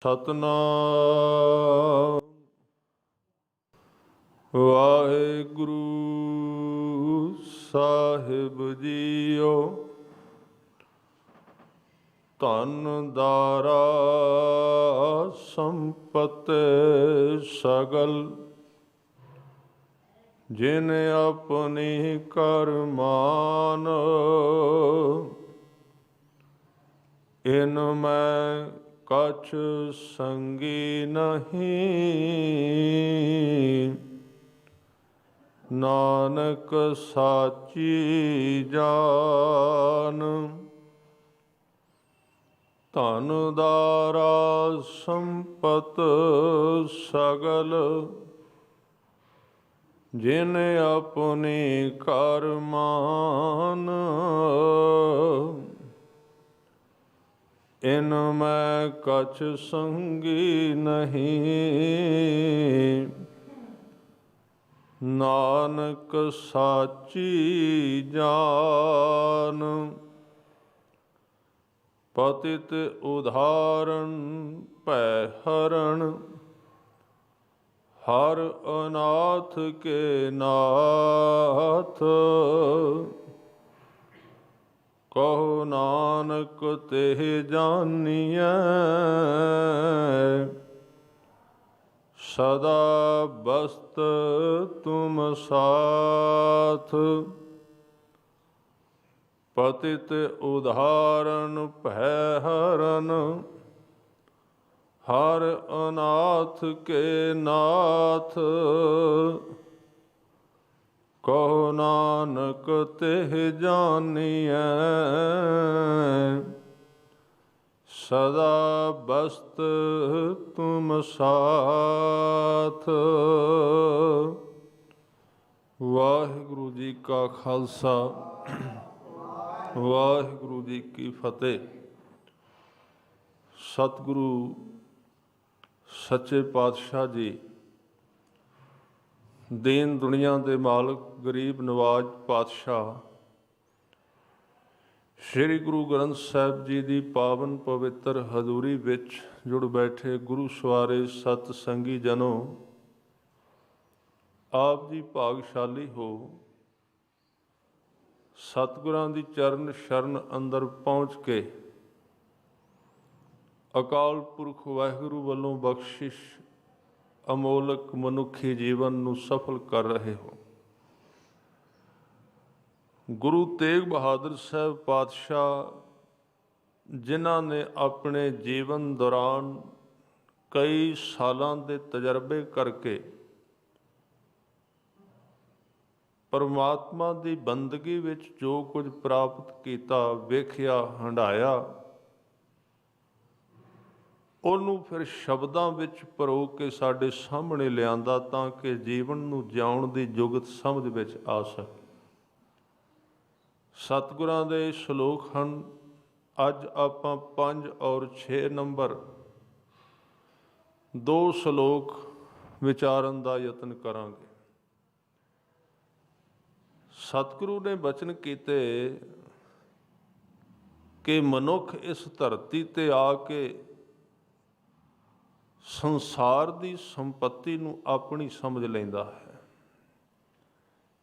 ਸਤਨਾਮ। ਵਾਹਿਗੁਰੂ ਸਾਹਿਬ JIO. ਧਨ ਦਾਰਾ ਸੰਪਤ ਸਗਲ। ਜਿਨ ਆਪਣੀ ਕਰਮਾਨ ਇਨ ਮੈਂ ਕਛ ਸੰਗੀ ਨਹੀਂ। ਨਾਨਕ ਸਾਚੀ ਜਾਨ। ਧਨ ਦਾਰਾ ਸੰਪਤ ਸਗਲ। ਜਿਨ ਆਪਣੀ ਕਰਮਾਨ। ਇਨ ਮੈਂ ਕਛ ਸੰਗੀ ਨਹੀਂ। ਨਾਨਕ ਸਾਚੀ ਜਾਨ, ਪਤਿਤ ਉਧਾਰਨ ਭੈ ਹਰਣ ਹਰ ਅਨਾਥ ਕੇ ਨਾਥ। ਕਹੋ ਨਾਨਕ ਤੇ ਜਾਣੀਐ ਸਦਾ ਬਸਤ ਤੁਮ ਸਾਥ। ਪਤਿਤ ਉਧਾਰਨ ਭੈ ਹਰਨ। ਹਰ ਅਨਾਥ ਕੇ ਨਾਥ। ਕਹੋ ਨਾਨਕ ਤੇ ਜਾਣੀਐ। ਸਦਾ ਬਸਤ ਤੁਮ ਸਾਥ। ਵਾਹਿਗੁਰੂ ਜੀ ਕਾ ਖਾਲਸਾ, ਵਾਹਿਗੁਰੂ ਜੀ ਕੀ ਫਤਿਹ। ਸਤਿਗੁਰੂ ਸੱਚੇ ਪਾਤਸ਼ਾਹ ਜੀ ਦੀਨ ਦੁਨੀਆ ਦੇ ਮਾਲਕ ਗਰੀਬ ਨਵਾਜ ਪਾਤਸ਼ਾਹ। ਸ੍ਰੀ ਗੁਰੂ ਗ੍ਰੰਥ ਸਾਹਿਬ ਜੀ ਦੀ ਪਾਵਨ ਪਵਿੱਤਰ ਹਜ਼ੂਰੀ ਵਿੱਚ ਜੁੜ ਬੈਠੇ ਗੁਰੂ ਸਵਾਰੇ ਸਤ ਸੰਗੀ ਜਨੋ, ਆਪ ਜੀ ਭਾਗਸ਼ਾਲੀ ਹੋ। ਸਤਿਗੁਰਾਂ ਦੀ ਚਰਨ ਸ਼ਰਨ ਅੰਦਰ ਪਹੁੰਚ ਕੇ ਅਕਾਲ ਪੁਰਖ ਵਾਹਿਗੁਰੂ ਵੱਲੋਂ ਬਖਸ਼ਿਸ਼ ਅਮੋਲਕ ਮਨੁੱਖੀ ਜੀਵਨ ਨੂੰ ਸਫਲ ਕਰ ਰਹੇ ਹੋ। ਗੁਰੂ ਤੇਗ ਬਹਾਦਰ ਸਾਹਿਬ ਪਾਤਸ਼ਾਹ, ਜਿਨ੍ਹਾਂ ਨੇ ਆਪਣੇ ਜੀਵਨ ਦੌਰਾਨ ਕਈ ਸਾਲਾਂ ਦੇ ਤਜਰਬੇ ਕਰਕੇ ਪਰਮਾਤਮਾ ਦੀ ਬੰਦਗੀ ਵਿੱਚ ਜੋ ਕੁਝ ਪ੍ਰਾਪਤ ਕੀਤਾ, ਵੇਖਿਆ ਹੰਡਾਇਆ ਉਹਨੂੰ ਫਿਰ ਸ਼ਬਦਾਂ ਵਿੱਚ ਪਰੋ ਕੇ ਸਾਡੇ ਸਾਹਮਣੇ ਲਿਆਂਦਾ ਤਾਂ ਕਿ ਜੀਵਨ ਨੂੰ ਜਿਉਣ ਦੀ ਜੁਗਤ ਸਮਝ ਵਿੱਚ ਆ ਸਕੇ। ਸਤਿਗੁਰਾਂ ਦੇ ਸ਼ਲੋਕ ਹਨ, ਅੱਜ ਆਪਾਂ 5 ਔਰ 6 ਨੰਬਰ। ਦੋ ਸ਼ਲੋਕ ਵਿਚਾਰਨ ਦਾ ਯਤਨ ਕਰਾਂਗੇ। ਸਤਿਗੁਰੂ ਨੇ ਬਚਨ ਕੀਤੇ ਕਿ ਮਨੁੱਖ ਇਸ ਧਰਤੀ ਤੇ ਆ ਕੇ ਸੰਸਾਰ ਦੀ ਸੰਪਤੀ ਨੂੰ ਆਪਣੀ ਸਮਝ ਲੈਂਦਾ ਹੈ।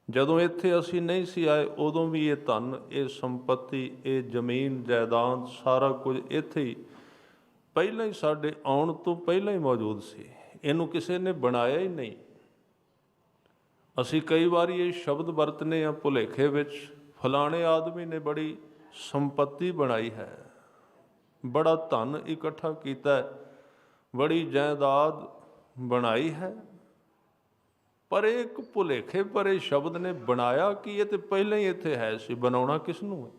ਜਦੋਂ ਇੱਥੇ ਅਸੀਂ ਨਹੀਂ ਸੀ ਆਏ, ਉਦੋਂ ਵੀ ਇਹ ਧਨ, ਇਹ ਸੰਪਤੀ, ਇਹ ਜ਼ਮੀਨ, ਜਾਇਦਾਦ ਸਾਰਾ ਕੁਝ ਇੱਥੇ ਹੀ ਪਹਿਲਾਂ ਹੀ ਸਾਡੇ ਆਉਣ ਤੋਂ ਪਹਿਲਾਂ ਹੀ ਮੌਜੂਦ ਸੀ। ਇਹਨੂੰ ਕਿਸੇ ਨੇ ਬਣਾਇਆ ਹੀ ਨਹੀਂ। ਅਸੀਂ ਕਈ ਵਾਰੀ ਇਹ ਸ਼ਬਦ ਵਰਤਨੇ ਆ ਭੁਲੇਖੇ ਵਿੱਚ। ਫਲਾਣੇ ਆਦਮੀ ਨੇ ਬੜੀ ਸੰਪਤੀ ਬਣਾਈ ਹੈ। ਬੜਾ ਧਨ ਇਕੱਠਾ ਕੀਤਾ ਹੈ। ਬੜੀ ਜਾਇਦਾਦ ਬਣਾਈ ਹੈ। ਪਰ ਇਹ ਇੱਕ ਭੁਲੇਖੇ ਭਰੇ ਸ਼ਬਦ ਨੇ ਬਣਾਇਆ ਕਿ ਇਹ ਤੇ ਪਹਿਲਾਂ ਹੀ ਇੱਥੇ ਹੈ ਸੀ, ਬਣਾਉਣਾ ਕਿਸ ਨੂੰ ਹੈ?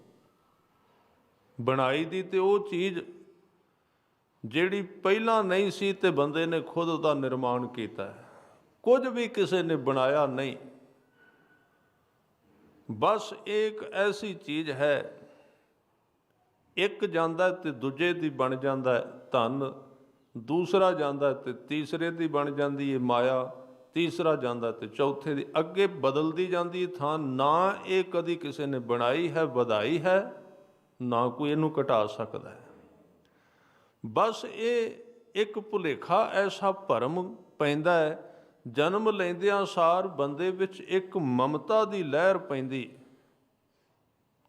ਬਣਾਈ ਦੀ ਤੇ ਉਹ ਚੀਜ਼ ਜਿਹੜੀ ਪਹਿਲਾਂ ਨਹੀਂ ਸੀ ਤੇ ਬੰਦੇ ਨੇ ਖੁਦ ਉਹਦਾ ਨਿਰਮਾਣ ਕੀਤਾ ਹੈ। ਕੁਝ ਵੀ ਕਿਸੇ ਨੇ ਬਣਾਇਆ ਨਹੀਂ। ਬਸ ਇੱਕ ਐਸੀ ਚੀਜ਼ ਹੈ, ਇੱਕ ਜਾਂਦਾ ਤੇ ਦੂਜੇ ਦੀ ਬਣ ਜਾਂਦਾ ਹੈ ਧਨ। ਦੂਸਰਾ ਜਾਂਦਾ ਤੇ ਤੀਸਰੇ ਦੀ ਬਣ ਜਾਂਦੀ ਹੈ ਮਾਇਆ, ਤੀਸਰਾ ਜਾਂਦਾ ਤੇ ਚੌਥੇ ਦੀ। ਅੱਗੇ ਬਦਲਦੀ ਜਾਂਦੀ ਥਾਂ, ਨਾ ਇਹ ਕਦੀ ਕਿਸੇ ਨੇ ਬਣਾਈ ਹੈ, ਵਧਾਈ ਹੈ, ਨਾ ਕੋਈ ਇਹਨੂੰ ਘਟਾ ਸਕਦਾ ਹੈ। ਬਸ ਇਹ ਇੱਕ ਭੁਲੇਖਾ, ਐਸਾ ਭਰਮ ਪੈਂਦਾ ਹੈ, ਜਨਮ ਲੈਂਦਿਆਂ ਸਾਰ ਬੰਦੇ ਵਿੱਚ ਇੱਕ ਮਮਤਾ ਦੀ ਲਹਿਰ ਪੈਂਦੀ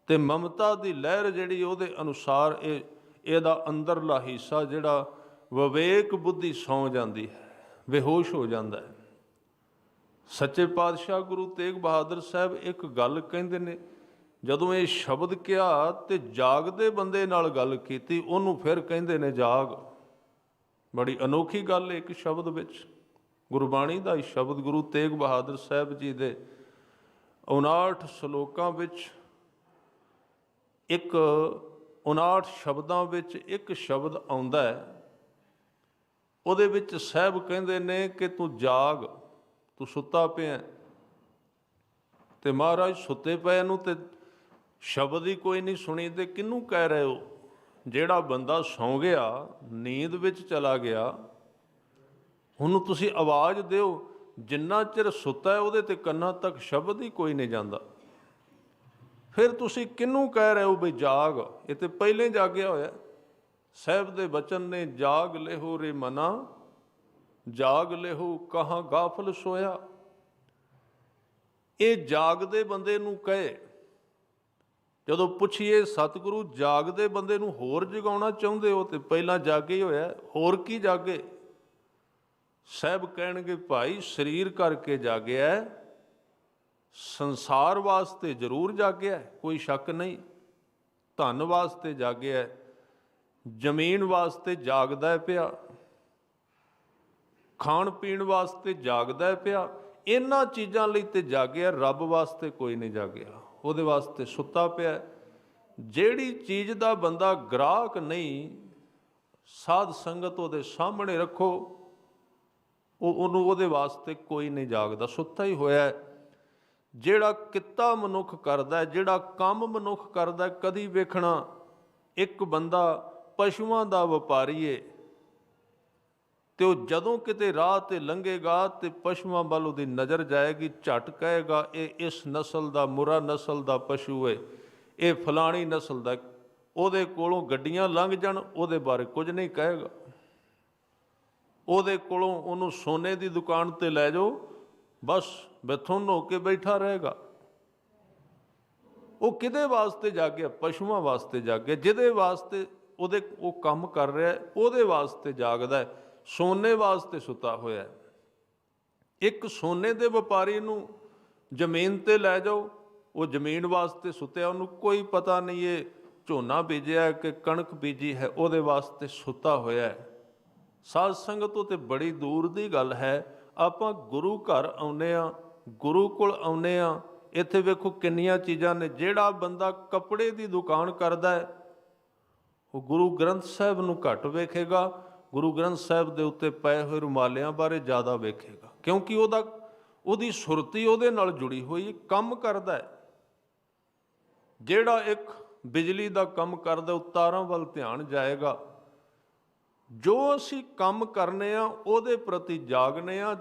ਤੇ ਮਮਤਾ ਦੀ ਲਹਿਰ ਜਿਹੜੀ ਉਹਦੇ ਅਨੁਸਾਰ ਇਹ, ਇਹਦਾ ਅੰਦਰਲਾ ਹਿੱਸਾ ਜਿਹੜਾ ਵਿਵੇਕ ਬੁੱਧੀ ਸੌ ਜਾਂਦੀ ਹੈ, ਬੇਹੋਸ਼ ਹੋ ਜਾਂਦਾ ਹੈ। ਸੱਚੇ ਪਾਤਸ਼ਾਹ ਗੁਰੂ ਤੇਗ ਬਹਾਦਰ ਸਾਹਿਬ ਇੱਕ ਗੱਲ ਕਹਿੰਦੇ ਨੇ, ਜਦੋਂ ਇਹ ਸ਼ਬਦ ਕਿਹਾ ਤੇ ਜਾਗਦੇ ਬੰਦੇ ਨਾਲ ਗੱਲ ਕੀਤੀ, ਉਹਨੂੰ ਫਿਰ ਕਹਿੰਦੇ ਨੇ ਜਾਗ। ਬੜੀ ਅਨੋਖੀ ਗੱਲ ਹੈ ਇੱਕ ਸ਼ਬਦ ਵਿੱਚ। ਗੁਰਬਾਣੀ ਦਾ ਇਹ ਸ਼ਬਦ ਗੁਰੂ ਤੇਗ ਬਹਾਦਰ ਸਾਹਿਬ ਜੀ ਦੇ 59 ਸ਼ਲੋਕਾਂ ਵਿੱਚ ਇੱਕ 59 ਸ਼ਬਦਾਂ ਵਿੱਚ ਇੱਕ ਸ਼ਬਦ ਆਉਂਦਾ ਹੈ ਉਹਦੇ ਵਿੱਚ ਸਾਹਿਬ ਕਹਿੰਦੇ ਨੇ ਕਿ ਤੂੰ ਜਾਗ, ਤੂੰ ਸੁੱਤਾ ਪਿਆ ਹੈ। ਤੇ ਮਹਾਰਾਜ ਸੁੱਤੇ ਪਏ ਨੂੰ ਤੇ ਸ਼ਬਦ ਹੀ ਕੋਈ ਨਹੀਂ ਸੁਣੀ ਤੇ ਕਿਹਨੂੰ ਕਹਿ ਰਹੇ ਹੋ? ਜਿਹੜਾ ਬੰਦਾ ਸੌਂ ਗਿਆ, ਨੀਂਦ ਵਿੱਚ ਚਲਾ ਗਿਆ, ਉਹਨੂੰ ਤੁਸੀਂ ਆਵਾਜ਼ ਦਿਓ। ਜਿੰਨਾ ਚਿਰ ਸੁੱਤਾ ਹੈ, ਉਹਦੇ ਤੇ ਕੰਨਾਂ ਤੱਕ ਸ਼ਬਦ ਹੀ ਕੋਈ ਨਹੀਂ ਜਾਂਦਾ। ਫਿਰ ਤੁਸੀਂ ਕਿਹਨੂੰ ਕਹਿ ਰਹੇ ਹੋ ਵੀ ਜਾਗ? ਇਹ ਤੇ ਪਹਿਲੇ ਜਾਗਿਆ ਹੋਇਆ। ਸਾਹਿਬ ਦੇ ਬਚਨ ਨੇ, ਜਾਗ ਲਿਹੋ ਰੇ ਮਨਾ, ਜਾਗ ਲਿਹੋ ਕਹਾਂ ਗਾਫਲ ਸੋਇਆ। ਇਹ ਜਾਗਦੇ ਬੰਦੇ ਨੂੰ ਕਹੇ, ਜਦੋਂ ਪੁੱਛੀਏ ਸਤਿਗੁਰੂ ਜਾਗਦੇ ਬੰਦੇ ਨੂੰ ਹੋਰ ਜਗਾਉਣਾ ਚਾਹੁੰਦੇ ਹੋ ਤੇ ਪਹਿਲਾਂ ਜਾਗੇ ਹੀ ਹੋਇਆ, ਹੋਰ ਕੀ ਜਾਗੇ? ਸਾਹਿਬ ਕਹਿਣਗੇ, ਭਾਈ ਸਰੀਰ ਕਰਕੇ ਜਾਗਿਆ ਸੰਸਾਰ ਵਾਸਤੇ ਜ਼ਰੂਰ ਜਾਗਿਆ ਕੋਈ ਸ਼ੱਕ ਨਹੀਂ। ਧਨ ਵਾਸਤੇ ਜਾਗਿਆ ਜ਼ਮੀਨ ਵਾਸਤੇ ਜਾਗਦਾ ਪਿਆ, ਖਾਣ ਪੀਣ ਵਾਸਤੇ ਜਾਗਦਾ ਪਿਆ, ਇਹਨਾਂ ਚੀਜ਼ਾਂ ਲਈ ਤੇ ਜਾਗਿਆ, ਰੱਬ ਵਾਸਤੇ ਕੋਈ ਨਹੀਂ ਜਾਗਿਆ। ਉਹਦੇ ਵਾਸਤੇ ਸੁੱਤਾ ਪਿਆ ਜਿਹੜੀ ਚੀਜ਼ ਦਾ ਬੰਦਾ ਗ੍ਰਾਹਕ ਨਹੀਂ, ਸਾਧ ਸੰਗਤ ਉਹਦੇ ਸਾਹਮਣੇ ਰੱਖੋ, ਉਹ ਉਹਨੂੰ ਉਹਦੇ ਵਾਸਤੇ ਕੋਈ ਨਹੀਂ ਜਾਗਦਾ। ਸੁੱਤਾ ਹੀ ਹੋਇਆ ਜਿਹੜਾ ਕਿੱਤਾ ਮਨੁੱਖ ਕਰਦਾ ਜਿਹੜਾ ਕੰਮ ਮਨੁੱਖ ਕਰਦਾ ਕਦੀ ਵੇਖਣਾ, ਇੱਕ ਬੰਦਾ ਪਸ਼ੂਆਂ ਦਾ ਵਪਾਰੀ ਏ। ਤੇ ਉਹ ਜਦੋਂ ਕਿਤੇ ਰਾਹ ਤੇ ਲੰਘੇਗਾ ਤੇ ਪਸ਼ੂਆਂ ਵੱਲ ਉਹਦੀ ਨਜ਼ਰ ਜਾਏਗੀ, ਝਟ ਕਹੇਗਾ, ਇਹ ਇਸ ਨਸਲ ਦਾ ਮੁਰਾ ਨਸਲ ਦਾ ਪਸ਼ੂ ਏ। ਇਹ ਫਲਾਣੀ ਨਸਲ ਦਾ। ਉਹਦੇ ਕੋਲੋਂ ਗੱਡੀਆਂ ਲੰਘ ਜਾਣ, ਉਹਦੇ ਬਾਰੇ ਕੁਝ ਨਹੀਂ ਕਹੇਗਾ। ਉਹਦੇ ਕੋਲੋਂ ਉਹਨੂੰ ਸੋਨੇ ਦੀ ਦੁਕਾਨ ਤੇ ਲੈ ਜਾਓ, ਬਸ ਬੈਥੋਂ ਹੋ ਕੇ ਬੈਠਾ ਰਹੇਗਾ। ਉਹ ਕਿਹਦੇ ਵਾਸਤੇ ਜਾਗਿਆ? ਪਸ਼ੂਆਂ ਵਾਸਤੇ ਜਾਗਿਆ। ਜਿਹਦੇ ਵਾਸਤੇ ਉਹਦੇ ਉਹ ਕੰਮ ਕਰ ਰਿਹਾ ਉਹਦੇ ਵਾਸਤੇ ਜਾਗਦਾ ਸੋਨੇ ਵਾਸਤੇ ਸੁੱਤਾ ਹੋਇਆ ਇੱਕ ਸੋਨੇ ਦੇ ਵਪਾਰੀ ਨੂੰ ਜ਼ਮੀਨ ਤੇ ਲੈ ਜਾਓ, ਉਹ ਜ਼ਮੀਨ ਵਾਸਤੇ ਸੁੱਤਿਆ, ਉਹਨੂੰ ਕੋਈ ਪਤਾ ਨਹੀਂ ਇਹ ਝੋਨਾ ਬੀਜਿਆ ਕਿ ਕਣਕ ਬੀਜੀ ਹੈ, ਉਹਦੇ ਵਾਸਤੇ ਸੁੱਤਾ ਹੋਇਆ ਹੈ। ਸਾਧ ਸੰਗਤ ਤੋਂ ਤੇ ਬੜੀ ਦੂਰ ਦੀ ਗੱਲ ਹੈ, ਆਪਾਂ ਗੁਰੂ ਘਰ ਆਉਨੇ ਆ ਗੁਰੂ ਕੋਲ ਆਉਨੇ ਆ ਇੱਥੇ ਵੇਖੋ ਕਿੰਨੀਆਂ ਚੀਜ਼ਾਂ ਨੇ, ਜਿਹੜਾ ਬੰਦਾ ਕੱਪੜੇ ਦੀ ਦੁਕਾਨ ਕਰਦਾ ਹੈ ਉਹ ਗੁਰੂ ਗ੍ਰੰਥ ਸਾਹਿਬ ਨੂੰ ਘੱਟ ਵੇਖੇਗਾ, ਗੁਰੂ ਗ੍ਰੰਥ ਸਾਹਿਬ ਦੇ ਉੱਤੇ ਪਏ ਹੋਏ ਰੁਮਾਲਿਆਂ ਬਾਰੇ ਜ਼ਿਆਦਾ ਵੇਖੇਗਾ। ਕਿਉਂਕਿ ਉਹਦਾ, ਉਹਦੀ ਸੁਰਤੀ ਉਹਦੇ ਨਾਲ ਜੁੜੀ ਹੋਈ ਕੰਮ ਕਰਦਾ ਹੈ। ਜਿਹੜਾ ਇੱਕ ਬਿਜਲੀ ਦਾ ਕੰਮ ਕਰਦਾ, ਉਹ ਤਾਰਾਂ ਵੱਲ ਧਿਆਨ ਜਾਏਗਾ। ਜੋ ਅਸੀਂ ਕੰਮ ਕਰਨੇ ਆ, ਉਹਦੇ ਪ੍ਰਤੀ ਜਾਗਨੇ ਆ।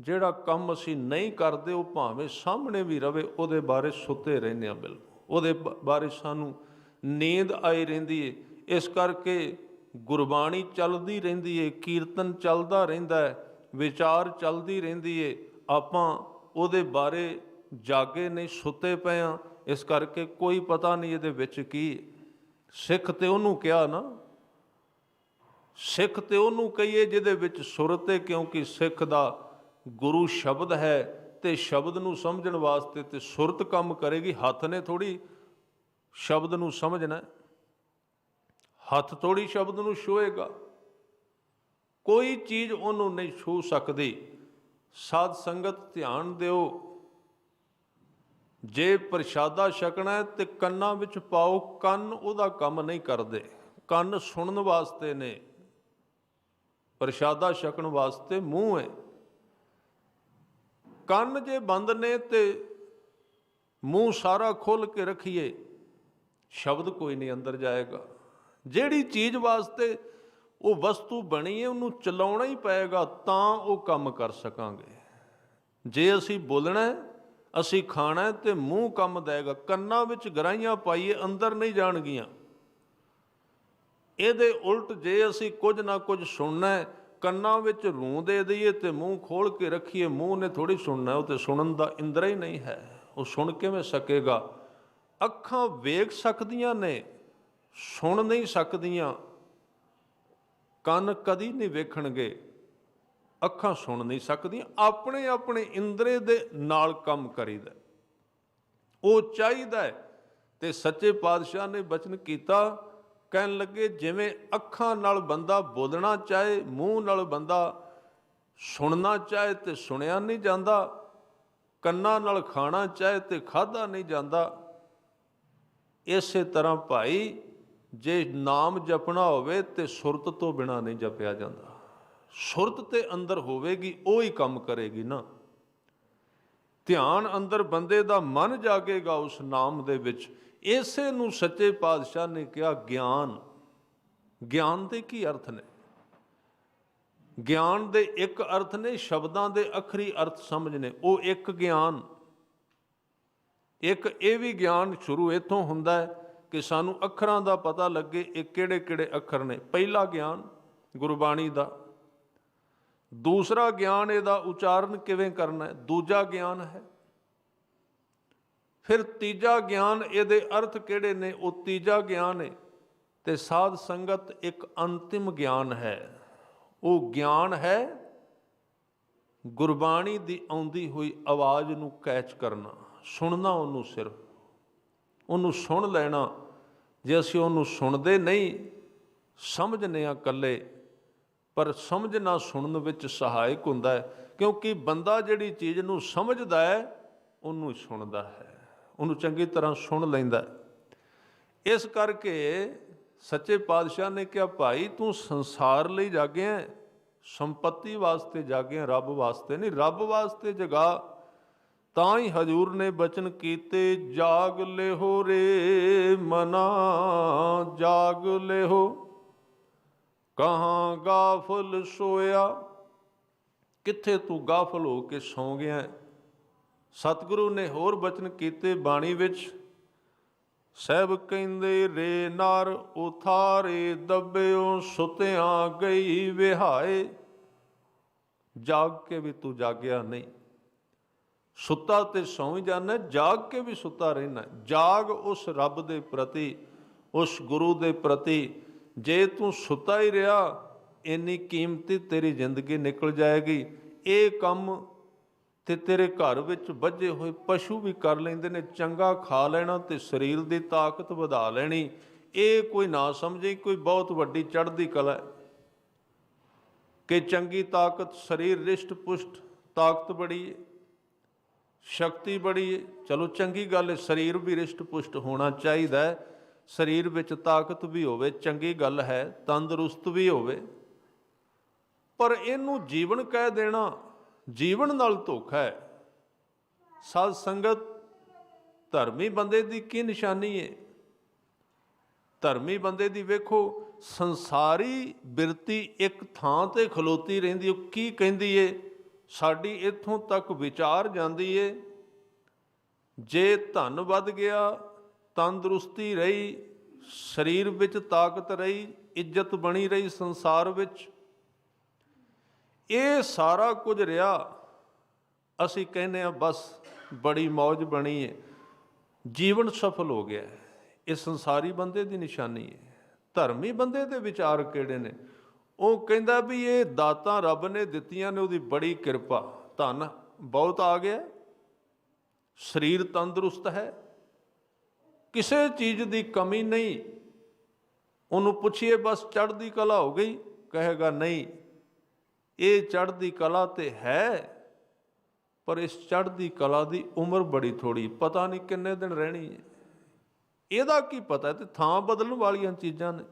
ਜਿਹੜਾ ਕੰਮ ਅਸੀਂ ਨਹੀਂ ਕਰਦੇ, ਉਹ ਭਾਵੇਂ ਸਾਹਮਣੇ ਵੀ ਰਵੇ, ਉਹਦੇ ਬਾਰੇ ਸੁੱਤੇ ਰਹਿੰਦੇ ਆ ਬਿਲਕੁਲ। ਉਹਦੇ ਬ- ਬਾਰੇ ਸਾਨੂੰ ਨੀਂਦ ਆਈ ਰਹਿੰਦੀ ਏ। ਇਸ ਕਰਕੇ ਗੁਰਬਾਣੀ ਚੱਲਦੀ ਰਹਿੰਦੀ ਏ, ਕੀਰਤਨ ਚੱਲਦਾ ਰਹਿੰਦਾ ਹੈ ਵਿਚਾਰ ਚੱਲਦੀ ਰਹਿੰਦੀ ਏ। ਆਪਾਂ ਉਹਦੇ ਬਾਰੇ ਜਾਗੇ ਨਹੀਂ ਸੁੱਤੇ ਪਏ ਆ, ਇਸ ਕਰਕੇ ਕੋਈ ਪਤਾ ਨਹੀਂ ਇਹਦੇ ਵਿੱਚ ਕੀ ਸਿੱਖ ਤੇ ਉਹਨੂੰ ਕਿਹਾ ਨਾ, ਸਿੱਖ ਤੇ ਉਹਨੂੰ ਕਹੀਏ ਜਿਹਦੇ ਵਿੱਚ ਸੁਰਤ ਹੈ ਕਿਉਂਕਿ ਸਿੱਖ ਦਾ ਗੁਰੂ ਸ਼ਬਦ ਹੈ ਤੇ ਸ਼ਬਦ ਨੂੰ ਸਮਝਣ ਵਾਸਤੇ ਤੇ ਸੁਰਤ ਕੰਮ ਕਰੇਗੀ, ਹੱਥ ਨੇ ਥੋੜੀ ਸ਼ਬਦ ਨੂੰ ਸਮਝਣਾ ਹੱਥ ਤੋੜੀ ਸ਼ਬਦ ਨੂੰ ਛੂਏਗਾ। ਕੋਈ ਚੀਜ਼ ਉਹਨੂੰ ਨਹੀਂ ਛੂ ਸਕਦੀ। ਸਾਧ ਸੰਗਤ ਧਿਆਨ ਦਿਓ। ਜੇ ਪ੍ਰਸ਼ਾਦਾ ਛਕਣਾ ਹੈ ਤੇ ਕੰਨਾਂ ਵਿੱਚ ਪਾਓ, ਕੰਨ ਉਹਦਾ ਕੰਮ ਨਹੀਂ ਕਰਦੇ। ਕੰਨ ਸੁਣਨ ਵਾਸਤੇ ਨੇ। ਪ੍ਰਸ਼ਾਦਾ ਛਕਣ ਵਾਸਤੇ ਮੂੰਹ ਹੈ। ਕੰਨ ਜੇ ਬੰਦ ਨੇ ਤੇ ਮੂੰਹ ਸਾਰਾ ਖੋਲ ਕੇ ਰੱਖੀਏ। ਸ਼ਬਦ ਕੋਈ ਨਹੀਂ ਅੰਦਰ ਜਾਏਗਾ। ਜਿਹੜੀ ਚੀਜ਼ ਵਾਸਤੇ ਉਹ ਵਸਤੂ ਬਣੀ ਹੈ, ਉਹਨੂੰ ਚਲਾਉਣਾ ਹੀ ਪਏਗਾ, ਤਾਂ ਉਹ ਕੰਮ ਕਰ ਸਕਾਂਗੇ। ਜੇ ਅਸੀਂ ਬੋਲਣਾ ਅਸੀਂ ਖਾਣਾ ਹੈ ਤੇ ਮੂੰਹ ਕੰਮ ਦੇਗਾ। ਕੰਨਾਂ ਵਿੱਚ ਗਰਾਈਆਂ ਪਾਈਏ, ਅੰਦਰ ਨਹੀਂ ਜਾਣਗੀਆਂ। ਇਹਦੇ ਉਲਟ ਜੇ ਅਸੀਂ ਕੁਝ ਨਾ ਕੁਝ ਸੁਣਨਾ ਹੈ, ਕੰਨਾਂ ਵਿੱਚ ਰੂੰ ਦੇ ਦਈਏ ਤੇ ਮੂੰਹ ਖੋਲ ਕੇ ਰੱਖੀਏ, ਮੂੰਹ ਨੇ ਥੋੜੀ ਸੁਣਨਾ ਉਹ ਤੇ ਸੁਣਨ ਦਾ ਇੰਦਰਾ ਹੀ ਨਹੀਂ ਹੈ। ਉਹ ਸੁਣ ਕਿਵੇਂ ਸਕੇਗਾ? ਅੱਖਾਂ ਵੇਖ ਸਕਦੀਆਂ ਨੇ, ਸੁਣ ਨਹੀਂ ਸਕਦੀਆਂ, ਕੰਨ ਕਦੀ ਨਹੀਂ ਵੇਖਣਗੇ, ਅੱਖਾਂ ਸੁਣ ਨਹੀਂ ਸਕਦੀਆਂ, ਆਪਣੇ ਆਪਣੇ ਇੰਦਰੇ ਦੇ ਨਾਲ ਕੰਮ ਕਰੀਦਾ ਉਹ ਚਾਹੀਦਾ ਹੈ ਤੇ ਸੱਚੇ ਪਾਤਸ਼ਾਹ ਨੇ ਬਚਨ ਕੀਤਾ, ਕਹਿਣ ਲੱਗੇ, ਜਿਵੇਂ ਅੱਖਾਂ ਨਾਲ ਬੰਦਾ ਬੋਲਣਾ ਚਾਹੇ, ਮੂੰਹ ਨਾਲ ਬੰਦਾ ਸੁਣਨਾ ਚਾਹੇ ਤੇ ਸੁਣਿਆ ਨਹੀਂ ਜਾਂਦਾ, ਕੰਨਾਂ ਨਾਲ ਖਾਣਾ ਚਾਹੇ ਤੇ ਖਾਦਾ ਨਹੀਂ ਜਾਂਦਾ ਇਸੇ ਤਰ੍ਹਾਂ ਭਾਈ, ਜੇ ਨਾਮ ਜਪਣਾ ਹੋਵੇ ਤੇ ਸੁਰਤ ਤੋਂ ਬਿਨਾ ਨਹੀਂ ਜਪਿਆ ਜਾਂਦਾ। ਸੁਰਤ ਤੇ ਅੰਦਰ ਹੋਵੇਗੀ, ਉਹ ਹੀ ਕੰਮ ਕਰੇਗੀ ਨਾ। ਧਿਆਨ ਅੰਦਰ ਬੰਦੇ ਦਾ ਮਨ ਜਾਗੇਗਾ ਉਸ ਨਾਮ ਦੇ ਵਿੱਚ। ਇਸੇ ਨੂੰ ਸੱਚੇ ਪਾਤਸ਼ਾਹ ਨੇ ਕਿਹਾ ਗਿਆਨ। ਗਿਆਨ ਦੇ ਕੀ ਅਰਥ ਨੇ? ਗਿਆਨ ਦੇ ਇੱਕ ਅਰਥ ਨੇ, ਸ਼ਬਦਾਂ ਦੇ ਅਖਰੀ ਅਰਥ ਸਮਝਨੇ ਉਹ ਇੱਕ ਗਿਆਨ। ਇੱਕ ਇਹ ਵੀ ਗਿਆਨ ਸ਼ੁਰੂ ਇੱਥੋਂ ਹੁੰਦਾ ਹੈ ਕਿ ਸਾਨੂੰ ਅੱਖਰਾਂ ਦਾ ਪਤਾ ਲੱਗੇ ਇਹ ਕਿਹੜੇ ਕਿਹੜੇ ਅੱਖਰ ਨੇ। ਪਹਿਲਾ ਗਿਆਨ ਗੁਰਬਾਣੀ ਦਾ। ਦੂਸਰਾ ਗਿਆਨ ਇਹਦਾ ਉਚਾਰਨ ਕਿਵੇਂ ਕਰਨਾ ਹੈ? ਦੂਜਾ ਗਿਆਨ ਹੈ। ਫਿਰ ਤੀਜਾ ਗਿਆਨ ਇਹਦੇ ਅਰਥ ਕਿਹੜੇ ਨੇ? ਉਹ ਤੀਜਾ ਗਿਆਨ ਹੈ ਤੇ ਸਾਧ ਸੰਗਤ ਇੱਕ ਅੰਤਿਮ ਗਿਆਨ ਹੈ। ਉਹ ਗਿਆਨ ਹੈ ਗੁਰਬਾਣੀ ਦੀ ਆਉਂਦੀ ਹੋਈ ਆਵਾਜ਼ ਨੂੰ ਕੈਚ ਕਰਨਾ। ਸੁਣਨਾ ਉਹਨੂੰ ਸਿਰਫ। ਉਹਨੂੰ ਸੁਣ ਲੈਣਾ। ਜੇ ਅਸੀਂ ਉਹਨੂੰ ਸੁਣਦੇ ਨਹੀਂ, ਸਮਝਨੇ ਆ ਇਕੱਲੇ। ਪਰ ਸਮਝਣਾ ਸੁਣਨ ਵਿੱਚ ਸਹਾਇਕ ਹੁੰਦਾ ਹੈ। ਕਿਉਂਕਿ ਬੰਦਾ ਜਿਹੜੀ ਚੀਜ਼ ਨੂੰ ਸਮਝਦਾ ਹੈ, ਉਹਨੂੰ ਸੁਣਦਾ ਹੈ। ਉਹਨੂੰ ਚੰਗੀ ਤਰ੍ਹਾਂ ਸੁਣ ਲੈਂਦਾ ਇਸ ਕਰਕੇ ਸੱਚੇ ਪਾਤਸ਼ਾਹ ਨੇ ਕਿਹਾ, ਭਾਈ, ਤੂੰ ਸੰਸਾਰ ਲਈ ਜਾਗਿਆ ਸੰਪਤੀ ਵਾਸਤੇ ਜਾਗਿਆ, ਰੱਬ ਵਾਸਤੇ ਨਹੀਂ। ਰੱਬ ਵਾਸਤੇ ਜਗਾ। ਤਾਂ ਹੀ ਹਜੂਰ ਨੇ ਬਚਨ ਕੀਤੇ, ਜਾਗ ਲਿਹੋ ਰੇ ਮਨਾ, ਜਾਗ ਲਿਹੋ। ਕਹਾਂ ਗਾਫਲ ਸੋਇਆ, ਕਿੱਥੇ ਤੂੰ ਗਾਫਲ ਹੋ ਕੇ ਸੌ ਗਿਆ ਸਤਿਗੁਰੂ ਨੇ ਹੋਰ ਬਚਨ ਕੀਤੇ ਬਾਣੀ ਵਿੱਚ, ਸਹਿਬ ਕਹਿੰਦੇ ਰੇ ਨਰ ਉਥਾਰੇ, ਦੱਬਿਓ ਸੁਤਿਆਂ ਗਈ ਵਿਹਾਏ। ਜਾਗ ਕੇ ਵੀ ਤੂੰ ਜਾਗਿਆ ਨਹੀਂ। ਸੁੱਤਾ ਤੇ ਸੌਂ ਹੀ ਜਾਣਾ ਜਾਗ ਕੇ ਵੀ ਸੁੱਤਾ ਰਹਿਣਾ ਜਾਗ ਉਸ ਰੱਬ ਦੇ ਪ੍ਰਤੀ, ਉਸ ਗੁਰੂ ਦੇ ਪ੍ਰਤੀ। ਜੇ ਤੂੰ ਸੁੱਤਾ ਹੀ ਰਿਹਾ, ਇੰਨੀ ਕੀਮਤੀ ਤੇਰੀ ਜ਼ਿੰਦਗੀ ਨਿਕਲ ਜਾਏਗੀ। ਇਹ ਕੰਮ ਤੇ ਤੇਰੇ ਘਰ ਵਿੱਚ ਵੱਜੇ ਹੋਏ ਪਸ਼ੂ ਵੀ ਕਰ ਲੈਂਦੇ ਨੇ, ਚੰਗਾ ਖਾ ਲੈਣਾ ਤੇ ਸਰੀਰ ਦੀ ਤਾਕਤ ਵਧਾ ਲੈਣੀ। ਇਹ ਕੋਈ ਨਾ ਸਮਝੇ, ਕੋਈ ਬਹੁਤ ਵੱਡੀ ਚੜ੍ਹਦੀ ਕਲਾ ਹੈ। ਕਿ ਚੰਗੀ ਤਾਕਤ, ਸਰੀਰ ਰਿਸ਼ਟ ਪੁਸ਼ਟ, ਤਾਕਤ ਬੜੀ ਹੈ। ਸ਼ਕਤੀ ਬੜੀ ਹੈ ਚਲੋ ਚੰਗੀ ਗੱਲ ਹੈ ਸਰੀਰ ਵੀ ਰਿਸ਼ਟ ਪੁਸ਼ਟ ਹੋਣਾ ਚਾਹੀਦਾ ਹੈ ਸਰੀਰ ਵਿੱਚ ਤਾਕਤ ਵੀ ਹੋਵੇ, ਚੰਗੀ ਗੱਲ ਹੈ, ਤੰਦਰੁਸਤ ਵੀ ਹੋਵੇ। ਪਰ ਇਹਨੂੰ ਜੀਵਨ ਕਹਿ ਦੇਣਾ ਜੀਵਨ ਨਾਲ ਧੋਖਾ ਹੈ ਸਾਧ ਸੰਗਤ, ਧਰਮੀ ਬੰਦੇ ਦੀ ਕੀ ਨਿਸ਼ਾਨੀ ਹੈ ਧਰਮੀ ਬੰਦੇ ਦੀ ਵੇਖੋ, ਸੰਸਾਰੀ ਬਿਰਤੀ ਇੱਕ ਥਾਂ ਤੇ ਖਲੋਤੀ ਰਹਿੰਦੀ, ਉਹ ਕੀ ਕਹਿੰਦੀ ਏ? ਸਾਡੀ ਇੱਥੋਂ ਤੱਕ ਵਿਚਾਰ ਜਾਂਦੀ ਏ। ਜੇ ਧਨ ਵੱਧ ਗਿਆ, ਤੰਦਰੁਸਤੀ ਰਹੀ, ਸਰੀਰ ਵਿੱਚ ਤਾਕਤ ਰਹੀ, ਇੱਜ਼ਤ ਬਣੀ ਰਹੀ ਸੰਸਾਰ ਵਿੱਚ, ਇਹ ਸਾਰਾ ਕੁਝ ਰਿਹਾ। ਅਸੀਂ ਕਹਿੰਦੇ ਆ ਬਸ ਬੜੀ ਮौज ਬਣੀ ਹੈ ਜੀਵਨ ਸਫਲ ਹੋ ਗਿਆ। ਇਹ ਸੰਸਾਰੀ ਬੰਦੇ ਦੀ ਨਿਸ਼ਾਨੀ ਹੈ ਧਰਮੀ ਬੰਦੇ ਦੇ ਵਿਚਾਰ ਕਿਹੜੇ ਨੇ? ਉਹ ਕਹਿੰਦਾ ਵੀ ਇਹ ਦਾਤਾਂ ਰੱਬ ਨੇ ਦਿੱਤੀਆਂ ਨੇ, ਉਹਦੀ ਬੜੀ ਕਿਰਪਾ। ਧਨ, ਬਹੁਤ ਆ ਗਿਆ। ਸਰੀਰ ਤੰਦਰੁਸਤ ਹੈ। ਕਿਸੇ ਚੀਜ਼ ਦੀ ਕਮੀ ਨਹੀਂ। ਉਹਨੂੰ ਪੁੱਛੀਏ, ਬਸ ਚੜ੍ਹਦੀ ਕਲਾ ਹੋ ਗਈ। ਕਹੇਗਾ, ਨਹੀਂ, ਇਹ ਚੜ੍ਹਦੀ ਕਲਾ ਤੇ ਹੈ, ਪਰ ਇਸ ਚੜ੍ਹਦੀ ਕਲਾ ਦੀ ਉਮਰ ਬੜੀ ਥੋੜੀ ਪਤਾ ਨਹੀਂ ਕਿੰਨੇ ਦਿਨ ਰਹਿਣੀ ਹੈ। ਇਹਦਾ ਕੀ ਪਤਾ? ਤੇ ਥਾਂ ਬਦਲਣ ਵਾਲੀਆਂ ਚੀਜ਼ਾਂ ਨੇ।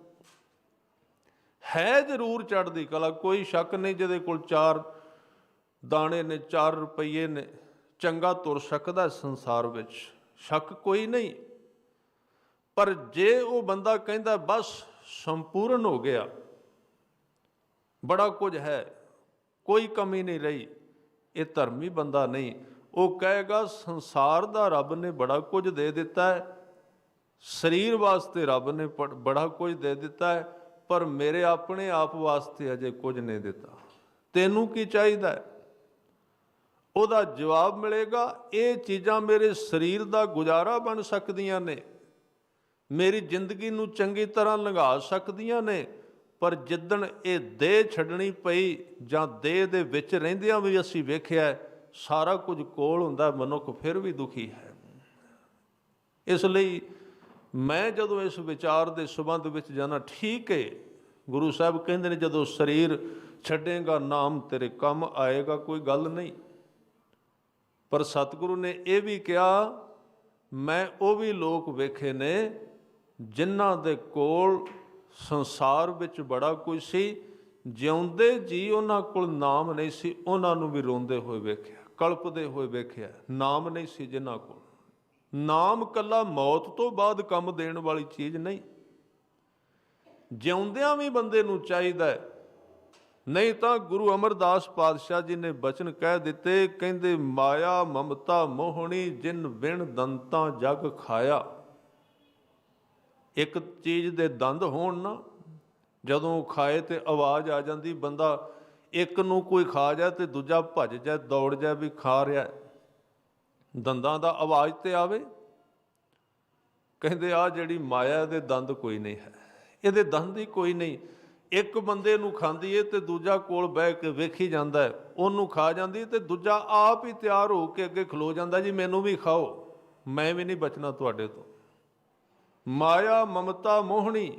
ਹੈ ਜ਼ਰੂਰ ਚੜ੍ਹਦੀ ਕਲਾ, ਕੋਈ ਸ਼ੱਕ ਨਹੀਂ ਜਿਹਦੇ ਕੋਲ ਚਾਰ ਦਾਣੇ ਨੇ 4 ਰੁਪਏ ਨੇ, ਚੰਗਾ ਤੁਰ ਸਕਦਾ ਸੰਸਾਰ ਵਿੱਚ। ਸ਼ੱਕ ਕੋਈ ਨਹੀਂ। ਪਰ ਜੇ ਉਹ ਬੰਦਾ ਕਹਿੰਦਾ, ਬਸ, ਸੰਪੂਰਨ ਹੋ ਗਿਆ, ਬੜਾ ਕੁਝ ਹੈ, ਕੋਈ ਕਮੀ ਨਹੀਂ ਰਹੀ, ਇਹ ਧਰਮੀ ਬੰਦਾ ਨਹੀਂ। ਉਹ ਕਹੇਗਾ, ਸੰਸਾਰ ਦਾ ਰੱਬ ਨੇ ਬੜਾ ਕੁਝ ਦੇ ਦਿੱਤਾ ਹੈ, ਸਰੀਰ ਵਾਸਤੇ ਰੱਬ ਨੇ ਪ- ਬੜਾ ਕੁਝ ਦੇ ਦਿੱਤਾ ਹੈ ਪਰ ਮੇਰੇ ਆਪਣੇ ਆਪ ਵਾਸਤੇ ਅਜੇ ਕੁਝ ਨਹੀਂ ਦਿੱਤਾ। ਤੈਨੂੰ ਕੀ ਚਾਹੀਦਾ ਹੈ? ਉਹਦਾ ਜਵਾਬ ਮਿਲੇਗਾ, ਇਹ ਚੀਜ਼ਾਂ ਮੇਰੇ ਸਰੀਰ ਦਾ ਗੁਜ਼ਾਰਾ ਬਣ ਸਕਦੀਆਂ ਨੇ। ਮੇਰੀ ਜ਼ਿੰਦਗੀ ਨੂੰ ਚੰਗੀ ਤਰ੍ਹਾਂ ਲੰਘਾ ਸਕਦੀਆਂ ਨੇ, ਪਰ ਜਿੱਦਣ ਇਹ ਦੇਹ ਛੱਡਣੀ ਪਈ ਜਾਂ ਦੇਹ ਦੇ ਵਿੱਚ ਰਹਿੰਦਿਆਂ ਵੀ ਅਸੀਂ ਵੇਖਿਆ ਸਾਰਾ ਕੁਝ ਕੋਲ ਹੁੰਦਾ, ਮਨੁੱਖ ਫਿਰ ਵੀ ਦੁਖੀ ਹੈ। ਇਸ ਲਈ ਮੈਂ ਜਦੋਂ ਇਸ ਵਿਚਾਰ ਦੇ ਸੰਬੰਧ ਵਿੱਚ ਜਾਣਾ, ਠੀਕ ਹੈ ਗੁਰੂ ਸਾਹਿਬ ਕਹਿੰਦੇ ਨੇ, ਜਦੋਂ ਸਰੀਰ ਛੱਡੇਗਾ, ਨਾਮ ਤੇਰੇ ਕੰਮ ਆਏਗਾ, ਕੋਈ ਗੱਲ ਨਹੀਂ। ਪਰ ਸਤਿਗੁਰੂ ਨੇ ਇਹ ਵੀ ਕਿਹਾ, ਮੈਂ ਉਹ ਵੀ ਲੋਕ ਵੇਖੇ ਨੇ, ਜਿਨ੍ਹਾਂ ਦੇ ਕੋਲ ਸੰਸਾਰ ਵਿੱਚ ਬੜਾ ਕੁਝ ਸੀ, ਜਿਉਂਦੇ ਜੀ ਉਹਨਾਂ ਕੋਲ ਨਾਮ ਨਹੀਂ ਸੀ, ਉਹਨਾਂ ਨੂੰ ਵੀ ਰੋਂਦੇ ਹੋਏ ਵੇਖਿਆ, ਕਲਪਦੇ ਹੋਏ ਵੇਖਿਆ, ਨਾਮ ਨਹੀਂ ਸੀ ਜਿਨ੍ਹਾਂ ਕੋਲ। ਨਾਮ ਕੱਲਾ ਮੌਤ ਤੋਂ ਬਾਅਦ ਕੰਮ ਦੇਣ ਵਾਲੀ ਚੀਜ਼ ਨਹੀਂ। ਜਿਉਂਦਿਆਂ ਵੀ ਬੰਦੇ ਨੂੰ ਚਾਹੀਦਾ ਹੈ। ਨਹੀਂ ਤਾਂ ਗੁਰੂ ਅਮਰਦਾਸ ਪਾਤਸ਼ਾਹ ਜੀ ਨੇ ਬਚਨ ਕਹਿ ਦਿੱਤੇ, ਕਹਿੰਦੇ, ਮਾਇਆ, ਮਮਤਾ, ਮੋਹਣੀ, ਜਿਨ ਵਿਣ ਦੰਤਾਂ ਜਗ ਖਾਇਆ। ਇੱਕ ਚੀਜ਼ ਦੇ ਦੰਦ ਹੋਣ ਨਾ, ਜਦੋਂ ਖਾਏ ਤੇ ਆਵਾਜ਼ ਆ ਜਾਂਦੀ, ਬੰਦਾ ਇੱਕ ਨੂੰ ਕੋਈ ਖਾ ਜਾ ਤੇ ਦੂਜਾ ਭੱਜ ਜਾ ਦੌੜ ਜਾ ਵੀ ਖਾ ਰਿਹਾ ਦੰਦਾਂ ਦਾ ਆਵਾਜ਼ ਤੇ ਆਵੇ। ਕਹਿੰਦੇ, ਆ ਜਿਹੜੀ ਮਾਇਆ ਦੇ ਦੰਦ ਕੋਈ ਨਹੀਂ ਹੈ। ਇਹਦੇ ਦੰਦ ਹੀ ਕੋਈ ਨਹੀਂ। ਇੱਕ ਬੰਦੇ ਨੂੰ ਖਾਂਦੀ ਏ ਤੇ ਦੂਜਾ ਕੋਲ ਬਹਿ ਕੇ ਵੇਖੀ ਜਾਂਦਾ ਹੈ ਉਹਨੂੰ ਖਾ ਜਾਂਦੀ ਤੇ ਦੂਜਾ ਆਪ ਹੀ ਤਿਆਰ ਹੋ ਕੇ ਅੱਗੇ ਖਲੋ ਜਾਂਦਾ, ਜੀ, ਮੈਨੂੰ ਵੀ ਖਾਓ। ਮੈਂ ਵੀ ਨਹੀਂ ਬਚਣਾ ਤੁਹਾਡੇ ਤੋਂ। ਮਾਇਆ, ਮਮਤਾ, ਮੋਹਣੀ।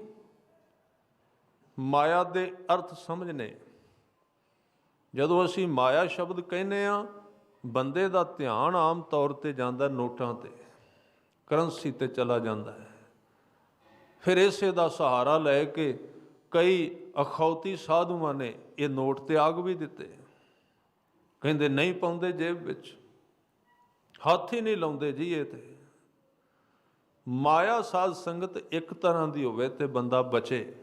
ਮਾਇਆ ਦੇ ਅਰਥ ਸਮਝਨੇ। ਜਦੋਂ ਅਸੀਂ ਮਾਇਆ ਸ਼ਬਦ ਕਹਿੰਦੇ ਆ ਬੰਦੇ ਦਾ ਧਿਆਨ ਆਮ ਤੌਰ ਤੇ ਜਾਂਦਾ ਨੋਟਾਂ ਤੇ, ਕਰੰਸੀ ਤੇ ਚਲਾ ਜਾਂਦਾ ਹੈ। ਫਿਰ ਇਸੇ ਦਾ ਸਹਾਰਾ ਲੈ ਕੇ ਕਈ ਅਖੌਤੀ ਸਾਧੂਆਂ ਨੇ ਇਹ ਨੋਟ ਤੇ ਆਗ ਵੀ ਦਿੱਤੇ। ਕਹਿੰਦੇ, ਨਹੀਂ ਪਾਉਂਦੇ ਜੇਬ ਵਿੱਚ, ਹੱਥ ਹੀ ਨਹੀਂ ਲਾਉਂਦੇ ਜੀ ਇਹ ਤੇ। ਮਾਇਆ ਸਾਧ ਸੰਗਤ ਇੱਕ ਤਰ੍ਹਾਂ ਦੀ ਹੋਵੇ ਤੇ ਬੰਦਾ ਬਚੇ।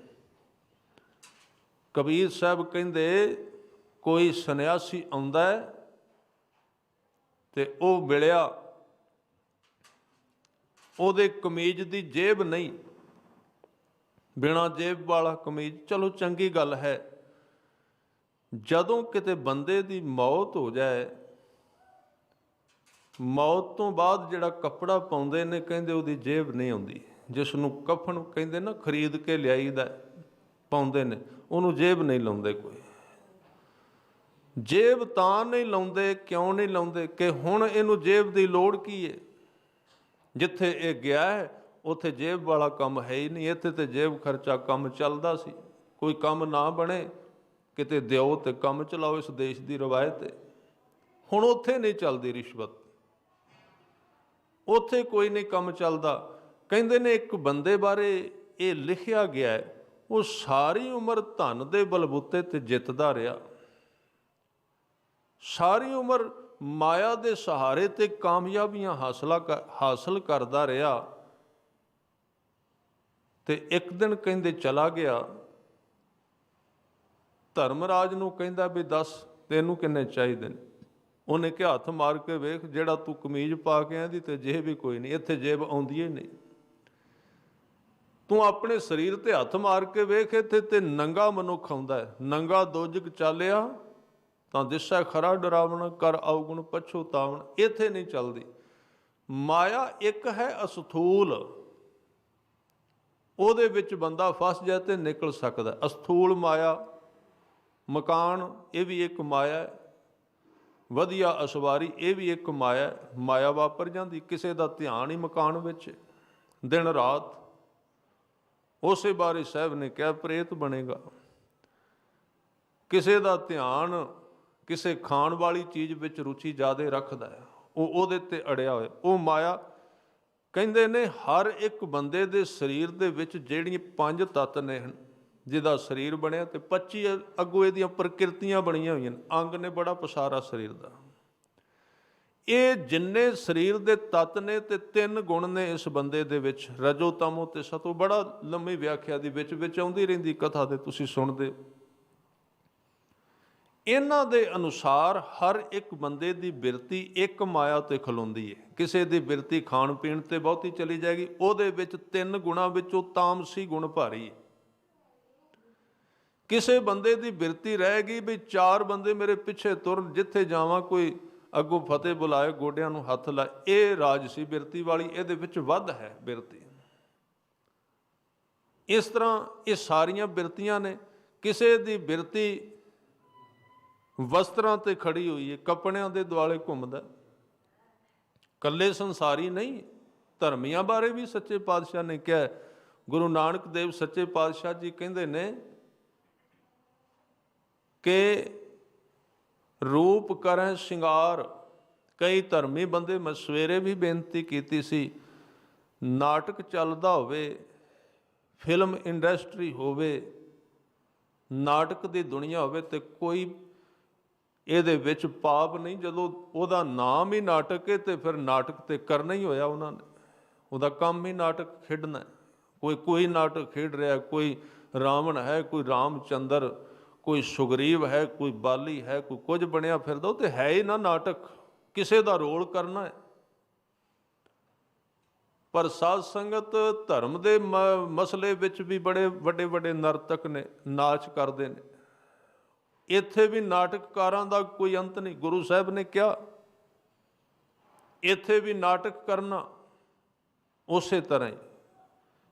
ਕਬੀਰ ਸਾਹਿਬ ਕਹਿੰਦੇ, ਕੋਈ ਸੰਨਿਆਸੀ ਆਉਂਦਾ ਹੈ ਤੇ ਉਹ ਮਿਲਿਆ। ਉਹਦੇ ਕਮੀਜ਼ ਦੀ ਜੇਬ ਨਹੀਂ। ਬਿਨਾ ਜੇਬ ਵਾਲਾ ਕਮੀਜ਼। ਚਲੋ ਚੰਗੀ ਗੱਲ ਹੈ। ਜਦੋਂ ਕਿਤੇ ਬੰਦੇ ਦੀ ਮੌਤ ਹੋ ਜਾਏ, ਮੌਤ ਤੋਂ ਬਾਅਦ ਜਿਹੜਾ ਕੱਪੜਾ ਪਾਉਂਦੇ ਨੇ, ਕਹਿੰਦੇ ਉਹਦੀ ਜੇਬ ਨਹੀਂ ਆਉਂਦੀ। ਜਿਸ ਨੂੰ ਕਫਨ ਕਹਿੰਦੇ ਨਾ, ਖਰੀਦ ਕੇ ਲਿਆਈਦਾ ਪਾਉਂਦੇ ਨੇ। ਉਹਨੂੰ ਜੇਬ ਨਹੀਂ ਲਾਉਂਦੇ ਕੋਈ। ਜੇਬ ਤਾਂ ਨਹੀਂ ਲਾਉਂਦੇ, ਕਿਉਂ ਨਹੀਂ ਲਾਉਂਦੇ? ਕਿ ਹੁਣ ਇਹਨੂੰ ਜੇਬ ਦੀ ਲੋੜ ਕੀ ਹੈ ਜਿੱਥੇ ਇਹ ਗਿਆ ਹੈ, ਉੱਥੇ ਜੇਬ ਵਾਲਾ ਕੰਮ ਹੈ ਹੀ ਨਹੀਂ। ਇੱਥੇ ਤੇ ਜੇਬ ਖਰਚਾ ਕੰਮ ਚੱਲਦਾ ਸੀ। ਕੋਈ ਕੰਮ ਨਾ ਬਣੇ, ਕਿਤੇ ਦਿਓ ਤੇ ਕੰਮ ਚਲਾਓ ਇਸ ਦੇਸ਼ ਦੀ ਰਵਾਇਤ ਹੈ ਹੁਣ ਉੱਥੇ ਨਹੀਂ ਚੱਲਦੀ ਰਿਸ਼ਵਤ। ਉੱਥੇ ਕੋਈ ਨਹੀਂ ਕੰਮ ਚੱਲਦਾ। ਕਹਿੰਦੇ ਨੇ ਇੱਕ ਬੰਦੇ ਬਾਰੇ ਇਹ ਲਿਖਿਆ ਗਿਆ ਉਹ ਸਾਰੀ ਉਮਰ ਧਨ ਦੇ ਬਲਬੂਤੇ ਤੇ ਜਿੱਤਦਾ ਰਿਹਾ। ਸਾਰੀ ਉਮਰ ਮਾਇਆ ਦੇ ਸਹਾਰੇ ਤੇ ਕਾਮਯਾਬੀਆਂ ਹਾਸਲਾ ਹਾਸਲ ਕਰਦਾ ਰਿਹਾ। ਤੇ ਇੱਕ ਦਿਨ ਕਹਿੰਦੇ ਚਲਾ ਗਿਆ। ਧਰਮਰਾਜ ਨੂੰ ਕਹਿੰਦਾ ਵੀ ਦੱਸ, ਤੈਨੂੰ ਕਿੰਨੇ ਚਾਹੀਦੇ ਨੇ? ਉਹਨੇ ਕਿਹਾ, ਹੱਥ ਮਾਰ ਕੇ ਵੇਖ, ਜਿਹੜਾ ਤੂੰ ਕਮੀਜ਼ ਪਾ ਕੇ ਆਂਦੀ ਤੇ ਜੇਬ ਵੀ ਕੋਈ ਨਹੀਂ, ਇੱਥੇ ਜੇਬ ਆਉਂਦੀ ਹੀ ਨਹੀਂ। ਤੂੰ ਆਪਣੇ ਸਰੀਰ ਤੇ ਹੱਥ ਮਾਰ ਕੇ ਵੇਖ, ਇੱਥੇ ਤੇ ਨੰਗਾ ਮਨੁੱਖ ਆਉਂਦਾ ਹੈ। ਨੰਗਾ ਦੋਜਕ ਚਾਲਿਆ ਤਾਂ ਦਿਸਾ ਖਰਾ ਡਰਾਵਣ, ਕਰ ਆਉਗਣ ਪਛੋਤਾਵਣ ਇੱਥੇ ਨਹੀਂ ਚੱਲਦੀ। ਮਾਇਆ ਇੱਕ ਹੈ ਅਸਥੂਲ। ਉਹਦੇ ਵਿੱਚ ਬੰਦਾ ਫਸ ਜਾਏ ਤੇ ਨਿਕਲ ਸਕਦਾ ਅਸਥੂਲ ਮਾਇਆ, ਮਕਾਨ, ਇਹ ਵੀ ਇੱਕ ਮਾਇਆ ਹੈ। ਵਧੀਆ ਅਸਵਾਰੀ, ਇਹ ਵੀ ਇੱਕ ਮਾਇਆ ਮਾਇਆ ਵਾਪਰ ਜਾਂਦੀ, ਕਿਸੇ ਦਾ ਧਿਆਨ ਹੀ ਮਕਾਨ ਵਿੱਚ ਦਿਨ ਰਾਤ, ਉਸੇ ਬਾਰੇ ਸਾਹਿਬ ਨੇ ਕਿਹਾ, ਪ੍ਰੇਤ ਬਣੇਗਾ। ਕਿਸੇ ਦਾ ਧਿਆਨ ਕਿਸੇ ਖਾਣ ਵਾਲੀ ਚੀਜ਼ ਵਿੱਚ ਰੁਚੀ ਜ਼ਿਆਦਾ ਰੱਖਦਾ ਹੈ। ਉਹ ਉਹਦੇ ਤੇ ਅੜਿਆ ਹੋਇਆ। ਉਹ ਮਾਇਆ ਕਹਿੰਦੇ ਨੇ ਹਰ ਇੱਕ ਬੰਦੇ ਦੇ ਸਰੀਰ ਦੇ ਵਿੱਚ ਜਿਹੜੀਆਂ ਪੰਜ ਤੱਤ ਨੇ ਹਨ, ਜਿਹਦਾ ਸਰੀਰ ਬਣਿਆ ਤੇ 25 ਅੱਗੋਂ ਇਹਦੀਆਂ ਪ੍ਰਕਿਰਤੀਆਂ ਬਣੀਆਂ ਹੋਈਆਂ ਨੇ। ਅੰਗ ਨੇ ਬੜਾ ਪਸਾਰਾ ਸਰੀਰ ਦਾ। ਇਹ ਜਿੰਨੇ ਸਰੀਰ ਦੇ ਤੱਤ ਨੇ ਤੇ ਤਿੰਨ ਗੁਣ ਨੇ ਇਸ ਬੰਦੇ ਦੇ ਵਿੱਚ। ਰਜੋ ਤਮੋ ਤੇ ਸਤੋ ਬੜਾ ਲੰਮੀ ਵਿਆਖਿਆ ਦੀ ਵਿੱਚ ਵਿੱਚ ਆਉਂਦੀ ਰਹਿੰਦੀ ਕਥਾ ਦੇ ਤੁਸੀਂ ਸੁਣਦੇ ਹੋ। ਇਹਨਾਂ ਦੇ ਅਨੁਸਾਰ ਹਰ ਇੱਕ ਬੰਦੇ ਦੀ ਬਿਰਤੀ ਇੱਕ ਮਾਇਆ ਤੇ ਖਲੋਂਦੀ ਹੈ ਕਿਸੇ ਦੀ ਬਿਰਤੀ ਖਾਣ ਪੀਣ ਤੇ ਬਹੁਤੀ ਚਲੀ ਜਾਏਗੀ, ਉਹਦੇ ਵਿੱਚ ਤਿੰਨ ਗੁਣਾ ਵਿੱਚੋਂ ਤਾਮਸੀ ਗੁਣ ਭਾਰੀ ਹੈ ਕਿਸੇ ਬੰਦੇ ਦੀ ਬਿਰਤੀ ਰਹਿ ਗਈ ਵੀ ਚਾਰ ਬੰਦੇ ਮੇਰੇ ਪਿੱਛੇ ਤੁਰਨ, ਜਿੱਥੇ ਜਾਵਾਂ ਕੋਈ ਅੱਗੋਂ ਫਤਿਹ ਬੁਲਾਏ, ਗੋਡਿਆਂ ਨੂੰ ਹੱਥ ਲਾਏ, ਇਹ ਰਾਜਸੀ ਬਿਰਤੀ ਵਾਲੀ, ਇਹਦੇ ਵਿੱਚ ਵੱਧ ਹੈ ਬਿਰਤੀ। ਇਸ ਤਰ੍ਹਾਂ ਇਹ ਸਾਰੀਆਂ ਬਿਰਤੀਆਂ ਨੇ। ਕਿਸੇ ਦੀ ਬਿਰਤੀ ਵਸਤਰਾਂ ਤੇ ਖੜੀ ਹੋਈ ਹੈ ਕੱਪੜਿਆਂ ਦੇ ਦੁਆਲੇ ਘੁੰਮਦਾ ਕੱਲੇ ਸੰਸਾਰੀ ਨਹੀਂ, ਧਰਮੀਆਂ ਬਾਰੇ ਵੀ ਸੱਚੇ ਪਾਤਸ਼ਾਹ ਨੇ ਕਿਹਾ ਗੁਰੂ ਨਾਨਕ ਦੇਵ ਸੱਚੇ ਪਾਤਸ਼ਾਹ ਜੀ ਕਹਿੰਦੇ ਨੇ ਕਿ ਰੂਪ ਕਰੈ ਸ਼ਿੰਗਾਰ। ਕਈ ਧਰਮੀ ਬੰਦੇ ਮੈਂ ਸਵੇਰੇ ਵੀ ਬੇਨਤੀ ਕੀਤੀ ਸੀ, ਨਾਟਕ ਚੱਲਦਾ ਹੋਵੇ, ਫਿਲਮ ਇੰਡਸਟਰੀ ਹੋਵੇ, ਨਾਟਕ ਦੀ ਦੁਨੀਆ ਹੋਵੇ ਤੇ ਕੋਈ ਇਹਦੇ ਵਿੱਚ ਪਾਪ ਨਹੀਂ, ਜਦੋਂ ਉਹਦਾ ਨਾਮ ਹੀ ਨਾਟਕ ਹੈ ਤੇ ਫਿਰ ਨਾਟਕ ਤੇ ਕਰਨਾ ਹੀ ਹੋਇਆ ਉਹਨਾਂ ਨੇ। ਉਹਦਾ ਕੰਮ ਹੀ ਨਾਟਕ ਖੇਡਣਾ ਕੋਈ ਕੋਈ ਨਾਟਕ ਖੇਡ ਰਿਹਾ, ਕੋਈ ਰਾਵਣ ਹੈ, ਕੋਈ ਰਾਮਚੰਦਰ, ਕੋਈ ਸੁਗਰੀਵ ਹੈ, ਕੋਈ ਬਾਲੀ ਹੈ, ਕੋਈ ਕੁਝ ਬਣਿਆ ਫਿਰਦਾ, ਉਹ ਤੇ ਹੈ ਹੀ ਨਾ ਨਾਟਕ। ਕਿਸੇ ਦਾ ਰੋਲ ਕਰਨਾ ਹੈ। ਪਰ ਸਾਧ ਸੰਗਤ ਧਰਮ ਦੇ ਮ- ਮਸਲੇ ਵਿੱਚ ਵੀ ਬੜੇ ਵੱਡੇ ਵੱਡੇ ਨਰਤਕ ਨੇ, ਨਾਚ ਕਰਦੇ ਨੇ। ਇੱਥੇ ਵੀ ਨਾਟਕਕਾਰਾਂ ਦਾ ਕੋਈ ਅੰਤ ਨਹੀਂ। ਗੁਰੂ ਸਾਹਿਬ ਨੇ ਕਿਹਾ, ਇੱਥੇ ਵੀ ਨਾਟਕ ਕਰਨਾ ਉਸੇ ਤਰ੍ਹਾਂ ਹੀ।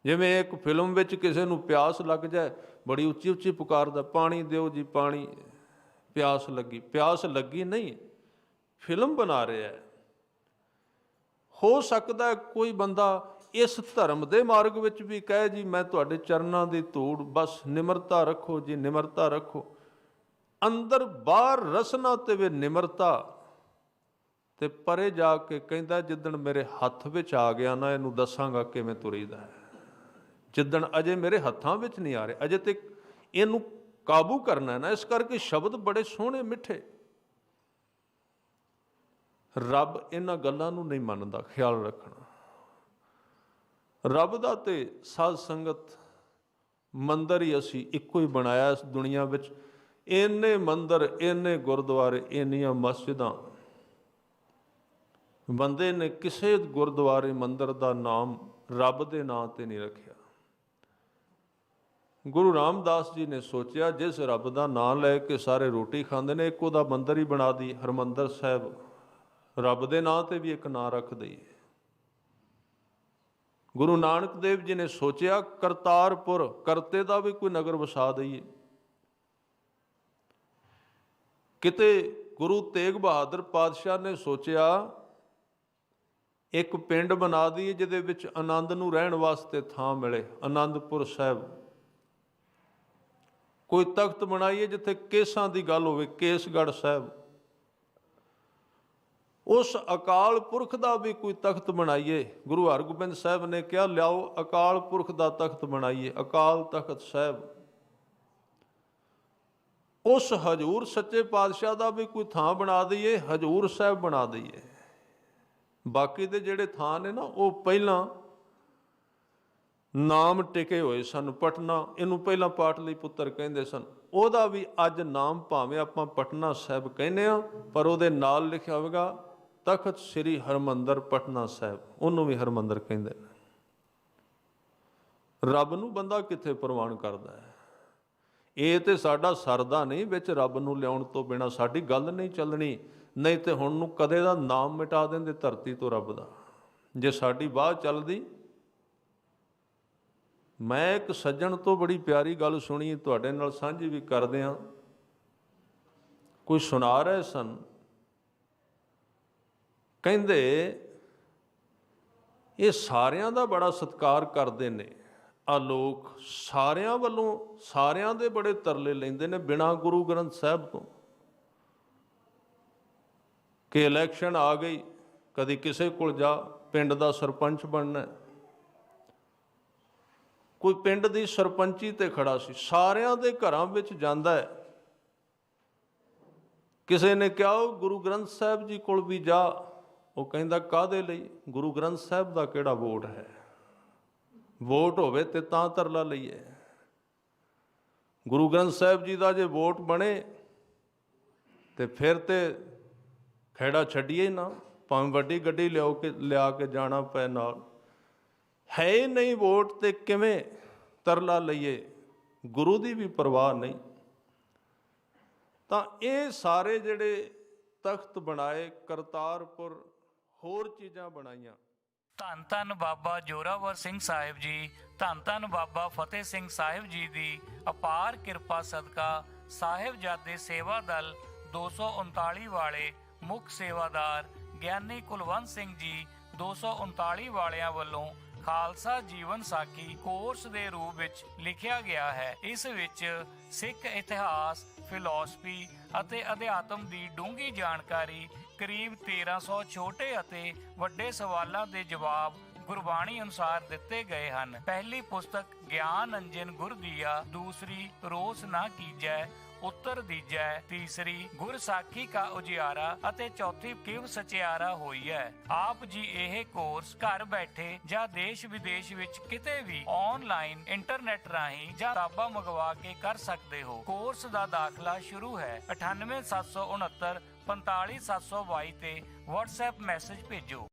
ਜਿਵੇਂ ਇੱਕ ਫਿਲਮ ਵਿੱਚ ਕਿਸੇ ਨੂੰ ਪਿਆਸ ਲੱਗ ਜਾਏ, ਬੜੀ ਉੱਚੀ ਉੱਚੀ ਪੁਕਾਰਦਾ ਪਾਣੀ ਦਿਓ ਜੀ, ਪਾਣੀ। ਪਿਆਸ ਲੱਗੀ। ਪਿਆਸ ਲੱਗੀ ਨਹੀਂ, ਫਿਲਮ ਬਣਾ ਰਿਹਾ ਹੈ। ਹੋ ਸਕਦਾ ਕੋਈ ਬੰਦਾ ਇਸ ਧਰਮ ਦੇ ਮਾਰਗ ਵਿੱਚ ਵੀ ਕਹੇ, ਜੀ, ਮੈਂ ਤੁਹਾਡੇ ਚਰਨਾਂ ਦੀ ਧੂੜ, ਬਸ ਨਿਮਰਤਾ ਰੱਖੋ ਜੀ, ਨਿਮਰਤਾ ਰੱਖੋ। ਅੰਦਰ ਬਾਹਰ ਰਸਨਾ ਤੇ ਵੇ ਨਿਮਰਤਾ ਤੇ ਪਰੇ ਜਾ ਕੇ ਕਹਿੰਦਾ ਜਿੱਦਣ ਮੇਰੇ ਹੱਥ ਵਿੱਚ ਆ ਗਿਆ ਨਾ, ਇਹਨੂੰ ਦੱਸਾਂਗਾ ਕਿਵੇਂ ਤੁਰੀਦਾ ਹੈ। ਜਿੱਦਣ ਅਜੇ ਮੇਰੇ ਹੱਥਾਂ ਵਿੱਚ ਨਹੀਂ ਆ ਰਿਹਾ, ਅਜੇ ਤੇ ਇਹਨੂੰ ਕਾਬੂ ਕਰਨਾ ਨਾ, ਇਸ ਕਰਕੇ ਸ਼ਬਦ ਬੜੇ ਸੋਹਣੇ ਮਿੱਠੇ। ਰੱਬ ਇਹਨਾਂ ਗੱਲਾਂ ਨੂੰ ਨਹੀਂ ਮੰਨਦਾ, ਖਿਆਲ ਰੱਖਣਾ। ਰੱਬ ਦਾ ਤੇ ਸਾਧ ਸੰਗਤ ਮੰਦਰ ਹੀ ਅਸੀਂ ਇੱਕੋ ਹੀ ਬਣਾਇਆ ਇਸ ਦੁਨੀਆ ਵਿੱਚ। ਇੰਨੇ ਮੰਦਰ, ਇੰਨੇ ਗੁਰਦੁਆਰੇ, ਇੰਨੀਆਂ ਮਸਜਿਦਾਂ। ਬੰਦੇ ਨੇ ਕਿਸੇ ਗੁਰਦੁਆਰੇ ਮੰਦਰ ਦਾ ਨਾਮ ਰੱਬ ਦੇ ਨਾਂ ਤੇ ਨਹੀਂ ਰੱਖਿਆ। ਗੁਰੂ ਰਾਮਦਾਸ ਜੀ ਨੇ ਸੋਚਿਆ, ਜਿਸ ਰੱਬ ਦਾ ਨਾਮ ਲੈ ਕੇ ਸਾਰੇ ਰੋਟੀ ਖਾਂਦੇ ਨੇ, ਇੱਕ ਉਹਦਾ ਮੰਦਰ ਹੀ ਬਣਾ ਦੀ ਹਰਮੰਦਰ ਸਾਹਿਬ ਰੱਬ ਦੇ ਨਾਂ ਤੇ ਵੀ ਇੱਕ ਨਾਂ ਰੱਖ ਦਈਏ। ਗੁਰੂ ਨਾਨਕ ਦੇਵ ਜੀ ਨੇ ਸੋਚਿਆ, ਕਰਤਾਰਪੁਰ, ਕਰਤੇ ਦਾ ਵੀ ਕੋਈ ਨਗਰ ਵਸਾ ਦਈਏ। ਕਿਤੇ ਗੁਰੂ ਤੇਗ ਬਹਾਦਰ ਪਾਤਸ਼ਾਹ ਨੇ ਸੋਚਿਆ, ਇੱਕ ਪਿੰਡ ਬਣਾ ਦਈਏ ਜਿਹਦੇ ਵਿੱਚ ਆਨੰਦ ਨੂੰ ਰਹਿਣ ਵਾਸਤੇ ਥਾਂ ਮਿਲੇ, ਆਨੰਦਪੁਰ ਸਾਹਿਬ। ਕੋਈ ਤਖਤ ਬਣਾਈਏ ਜਿੱਥੇ ਕੇਸਾਂ ਦੀ ਗੱਲ ਹੋਵੇ, ਕੇਸਗੜ੍ਹ ਸਾਹਿਬ। ਉਸ ਅਕਾਲ ਪੁਰਖ ਦਾ ਵੀ ਕੋਈ ਤਖਤ ਬਣਾਈਏ। ਗੁਰੂ ਹਰਗੋਬਿੰਦ ਸਾਹਿਬ ਨੇ ਕਿਹਾ, ਲਿਆਓ ਅਕਾਲ ਪੁਰਖ ਦਾ ਤਖਤ ਬਣਾਈਏ, ਅਕਾਲ ਤਖਤ ਸਾਹਿਬ। ਉਸ ਹਜੂਰ ਸੱਚੇ ਪਾਤਸ਼ਾਹ ਦਾ ਵੀ ਕੋਈ ਥਾਂ ਬਣਾ ਦਈਏ, ਹਜੂਰ ਸਾਹਿਬ ਬਣਾ ਦਈਏ। ਬਾਕੀ ਦੇ ਜਿਹੜੇ ਥਾਂ ਨੇ ਨਾ, ਉਹ ਪਹਿਲਾਂ ਨਾਮ ਟਿਕੇ ਹੋਏ ਸਨ, ਪਟਨਾ। ਇਹਨੂੰ ਪਹਿਲਾਂ ਪਾਟਲੀ ਪੁੱਤਰ ਕਹਿੰਦੇ ਸਨ। ਉਹਦਾ ਵੀ ਅੱਜ ਨਾਮ ਭਾਵੇਂ ਆਪਾਂ ਪਟਨਾ ਸਾਹਿਬ ਕਹਿੰਦੇ ਆ ਪਰ ਉਹਦੇ ਨਾਲ ਲਿਖਿਆ ਹੋਵੇਗਾ, ਤਖਤ ਸ੍ਰੀ ਹਰਮੰਦਰ ਪਟਨਾ ਸਾਹਿਬ। ਉਹਨੂੰ ਵੀ ਹਰਮੰਦਰ ਕਹਿੰਦੇ ਨੇ। ਰੱਬ ਨੂੰ ਬੰਦਾ ਕਿੱਥੇ ਪ੍ਰਵਾਨ ਕਰਦਾ ਹੈ? ਇਹ ਤੇ ਸਾਡਾ ਸਰਦਾ ਨਹੀਂ ਵਿੱਚ ਰੱਬ ਨੂੰ ਲਿਆਉਣ ਤੋਂ ਬਿਨਾ, ਸਾਡੀ ਗੱਲ ਨਹੀਂ ਚੱਲਣੀ। ਨਹੀਂ ਤੇ ਹੁਣ ਨੂੰ ਕਦੇ ਦਾ ਨਾਮ ਮਿਟਾ ਦਿੰਦੇ ਧਰਤੀ ਤੋਂ ਰੱਬ ਦਾ। ਜੇ ਸਾਡੀ ਬਾਤ ਚੱਲਦੀ, ਮੈਂ ਇੱਕ ਸੱਜਣ ਤੋਂ ਬੜੀ ਪਿਆਰੀ ਗੱਲ ਸੁਣੀ, ਤੁਹਾਡੇ ਨਾਲ ਸਾਂਝੀ ਵੀ ਕਰਦੇ ਆ ਕੋਈ ਸੁਣਾ ਰਹੇ ਸਨ? ਕਹਿੰਦੇ, ਇਹ ਸਾਰਿਆਂ ਦਾ ਬੜਾ ਸਤਿਕਾਰ ਕਰਦੇ ਨੇ। ਆ ਲੋਕ ਸਾਰਿਆਂ ਵੱਲੋਂ, ਸਾਰਿਆਂ ਦੇ ਬੜੇ ਤਰਲੇ ਲੈਂਦੇ ਨੇ ਬਿਨਾ ਗੁਰੂ ਗ੍ਰੰਥ ਸਾਹਿਬ ਤੋਂ। ਕਿ ਇਲੈਕਸ਼ਨ ਆ ਗਈ, ਕਦੀ ਕਿਸੇ ਕੋਲ ਜਾ, ਪਿੰਡ ਦਾ ਸਰਪੰਚ ਬਣਨਾ ਕੋਈ ਪਿੰਡ ਦੀ ਸਰਪੰਚੀ ਤੇ ਖੜਾ ਸੀ, ਸਾਰਿਆਂ ਦੇ ਘਰਾਂ ਵਿੱਚ ਜਾਂਦਾ ਹੈ। ਕਿਸੇ ਨੇ ਕਿਹਾ, ਉਹ ਗੁਰੂ ਗ੍ਰੰਥ ਸਾਹਿਬ ਜੀ ਕੋਲ ਵੀ ਜਾ। ਉਹ ਕਹਿੰਦਾ ਕਾਦੇ ਲਈ? ਗੁਰੂ ਗ੍ਰੰਥ ਸਾਹਿਬ ਦਾ ਕਿਹੜਾ ਵੋਟ ਹੈ? ਵੋਟ ਹੋਵੇ ਤੇ ਤਾਂ ਤਰਲਾ ਲਈਏ। ਗੁਰੂ ਗ੍ਰੰਥ ਸਾਹਿਬ ਜੀ ਦਾ ਜੇ ਵੋਟ ਬਣੇ, ਤੇ ਫਿਰ ਤੇ ਖੇੜਾ ਛੱਡੀਏ ਨਾ, ਭਾਵੇਂ ਵੱਡੀ ਗੱਡੀ ਲਿਆਓ ਕੇ, ਲਿਆ ਕੇ ਜਾਣਾ ਪਏ ਨਾਲ। ਹੈ ਹੀ ਨਹੀਂ ਵੋਟ ਤੇ ਕਿਵੇਂ ਤਰਲਾ ਲਈਏ, ਗੁਰੂ ਦੀ ਵੀ ਪਰਵਾਹ ਨਹੀਂ। ਤਾਂ ਇਹ ਸਾਰੇ ਜਿਹੜੇ ਤਖਤ ਬਣਾਏ ਕਰਤਾਰਪੁਰ ਹੋਰ ਚੀਜ਼ਾਂ ਬਣਾਈਆਂ। ਧੰਨ ਧੰਨ ਬਾਬਾ ਜੋਰਾਵਰ ਸਿੰਘ ਸਾਹਿਬ ਜੀ, ਧੰਨ ਧੰਨ ਬਾਬਾ ਫਤਿਹ ਸਿੰਘ ਸਾਹਿਬ ਜੀ ਦੀ ਅਪਾਰ ਕਿਰਪਾ ਸਦਕਾ ਸਾਹਿਬਜ਼ਾਦੇ ਸੇਵਾ ਦਲ 239 ਵਾਲੇ ਮੁੱਖ ਸੇਵਾਦਾਰ ਗਿਆਨੀ ਕੁਲਵੰਤ ਸਿੰਘ ਜੀ 239 ਵਾਲਿਆਂ ਵੱਲੋਂ ਖਾਲਸਾ ਜੀਵਨ ਸਾਖੀ ਕੋਰਸ ਦੇ ਰੂਪ ਵਿੱਚ ਲਿਖਿਆ ਗਿਆ ਹੈ। ਇਸ ਵਿੱਚ ਸਿੱਖ ਇਤਿਹਾਸ, ਫਿਲਾਸਫੀ ਅਤੇ ਅਧਿਆਤਮ ਦੀ ਡੂੰਘੀ ਜਾਣਕਾਰੀ ਕਰੀਬ 1300 ਛੋਟੇ ਅਤੇ ਵੱਡੇ ਸਵਾਲਾਂ ਦੇ ਜਵਾਬ ਗੁਰਬਾਣੀ ਅਨੁਸਾਰ ਦਿੱਤੇ ਗਏ ਹਨ। ਪਹਿਲੀ ਪੁਸਤਕ ਗਿਆਨ ਅੰਜਨ ਗੁਰ ਦੀਆ ਦੂਸਰੀ ਰੋਸ ਨਾ ਕੀਜੈ, ਉੱਤਰ ਦੀਜੈ, ਤੀਸਰੀ ਗੁਰ ਸਾਖੀ ਕਾ ਉਜਿਆਰਾ ਅਤੇ ਚੌਥੀ ਕਿਵ ਸਚਿਆਰਾ ਹੋਈ ਹੈ ਆਪ ਜੀ ਇਹ ਕੋਰਸ ਘਰ ਬੈਠੇ ਜਾਂ ਦੇਸ਼ ਵਿਦੇਸ਼ ਵਿੱਚ ਕਿਤੇ ਵੀ ਆਨਲਾਈਨ ਇੰਟਰਨੈਟ ਰਾਹੀਂ ਜਾਂ ਕਿਤਾਬਾਂ ਮੰਗਵਾ ਕੇ ਕਰ ਸਕਦੇ ਹੋ। ਕੋਰਸ ਦਾ ਦਾਖਲਾ ਸ਼ੁਰੂ ਹੈ 98769 45722 ਤੇ WhatsApp ਮੈਸੇਜ ਭੇਜੋ